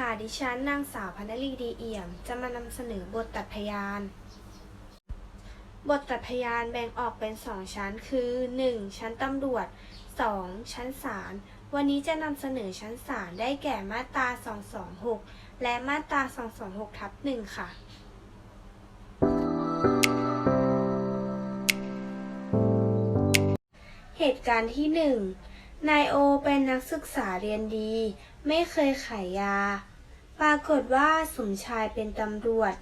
ค่ะ ดิฉันนางสาวพนลีดีเอี่ยม จะมานำเสนอบทตัดพยาน บทตัดพยานแบ่งออกเป็นสองชั้นคือ 1. ชั้นตำรวจ 2. ชั้นศาล วันนี้จะนำเสนอชั้นศาลได้แก่มาตรา 226 และมาตรา 226ทับ1ค่ะเหตุการณ์ที่หนึ่งนายโอเป็นนักศึกษาเรียนดี ไม่เคยขายยา ปรากฏว่าสมชายเป็นตำรวจ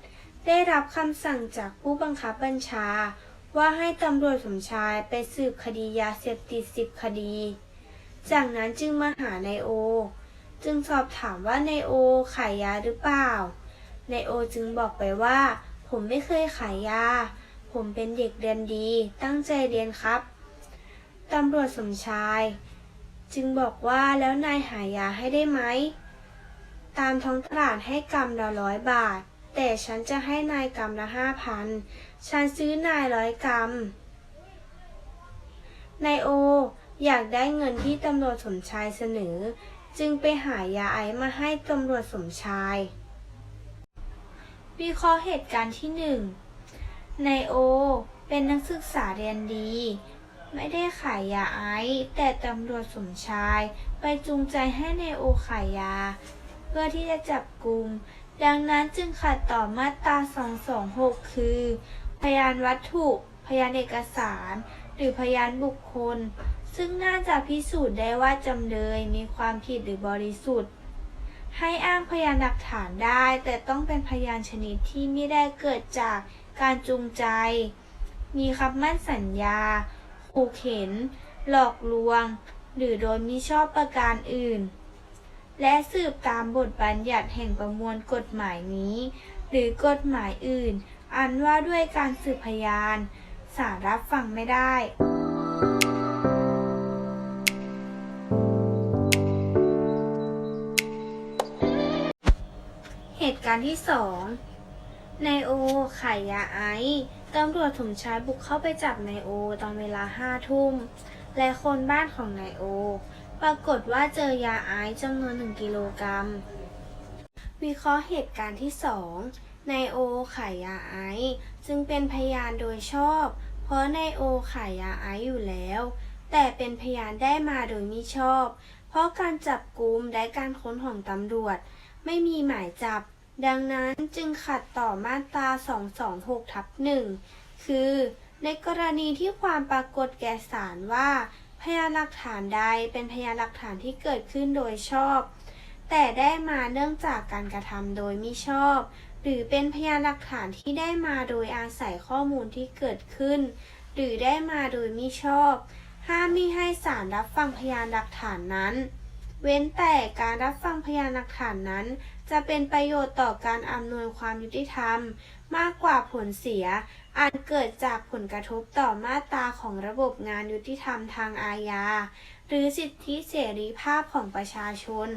ได้รับคำสั่งจากผู้บังคับบัญชา ว่าให้ตำรวจสมชายไปสืบคดียาเสพติดสิบคดี จากนั้นจึงมาหานายโอ จึงสอบถามว่านายโอขายยาหรือเปล่านายโอจึงบอกไปว่า ผมไม่เคยขายยา ผมเป็นเด็กเรียนดี ตั้งใจเรียนครับ ตำรวจสมชาย จึงบอกว่าแล้วนายหายาให้ได้ไหม ตามท้องตลาดให้กำละร้อยบาท แต่ฉันจะให้นายกำละห้าพัน ฉันซื้อนายร้อยกำนายโอ อยากได้เงินที่ตำรวจสมชายเสนอ จึงไปหายาไอมาให้ตำรวจสมชาย วิเคราะห์เหตุการณ์ที่หนึ่งนายโอ เป็นนักศึกษาเรียนดี ไม่ได้ขายยาไอซ์แต่ตำรวจสมชาย ไปจูงใจให้นโอขายยา เพื่อที่จะจับกลุ่มดังนั้นจึงขัดต่อมาตรา 226 คือ พยานวัตถุ พยานเอกสาร หรือพยานบุคคล ซึ่งน่าจะพิสูจน์ได้ว่าจำเลยมีความผิดหรือบริสุทธิ์ ให้อ้างพยานหลักฐานได้ แต่ต้องเป็นพยานชนิดที่ไม่ได้เกิดจากการจูงใจ มีคำมั่นสัญญา ขู่เข็น หลอกลวง หรือโดยมิชอบประการอื่น และสืบตามบทบัญญัติแห่งประมวลกฎหมายนี้ หรือกฎหมายอื่น อันว่าด้วยการสืบพยานศาลรับฟังไม่ได้เหตุการณ์ที่สองนายโอขายยาไอซ์ ตำรวจสมชายบุกเข้าไปจับนายโอ ตอนเวลาห้าทุ่ม และคนบ้านของนายโอ ปรากฏว่าเจอยาไอซ์จำนวนหนึ่งกิโลกรัม วิเคราะห์เหตุการณ์ที่สองนายโอขายยาไอซ์จึงเป็นพยานโดยชอบ เพราะนายโอขายยาไอซ์อยู่แล้ว แต่เป็นพยานได้มาโดยมิชอบ เพราะการจับกุมและการค้นของตำรวจ ไม่มีหมายจับ ดังนั้นจึงขัดต่อมาตรา 226ทับ1คือ ในกรณีที่ความปรากฏแก่ศาลว่า พยานหลักฐานใดเป็นพยานหลักฐานที่เกิดขึ้นโดยชอบ แต่ได้มาเนื่องจากการกระทำโดยมิชอบ หรือเป็นพยานหลักฐานที่ได้มาโดยอาศัยข้อมูลที่เกิดขึ้น หรือได้มาโดยมิชอบ ห้ามมิให้ศาลรับฟังพยานหลักฐานนั้น เว้นแต่การรับฟังพยานหลักฐานนั้น จะเป็นประโยชน์ต่อการอำนวยความยุติธรรม มากกว่าผลเสีย อาจเกิดจากผลกระทบต่อมาตราของระบบงานยุติธรรมทางอาญา หรือสิทธิเสรีภาพของประชาชน